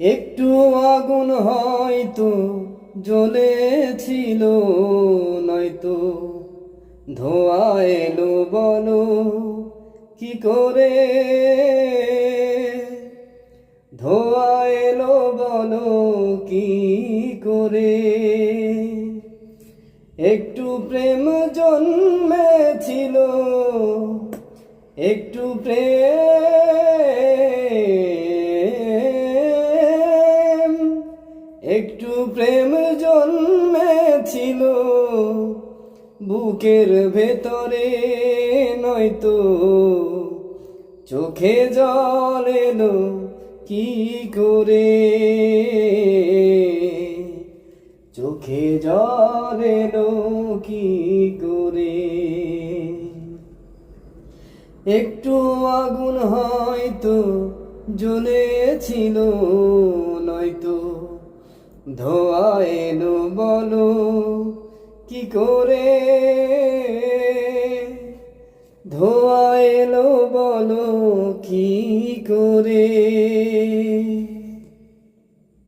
একটু আগুন হয়তো জ্বলেছিল, নয়তো ধোয়া এলো, বলো কি করে? ধোয়া এলো, বলো কি করে? একটু প্রেম জন্মেছিল, একটু প্রেম একটু প্রেম জন্মেছিল, বুকের ভেতরে নয়তো চোখে জল এলো, কি করে? চোখে জল এলো, কি করে? একটু আগুন হয়তো জ্বলেছিল, নয়তো ধোয়া এলো বলো কি করে? ধোয়া এলো বলো কি করে?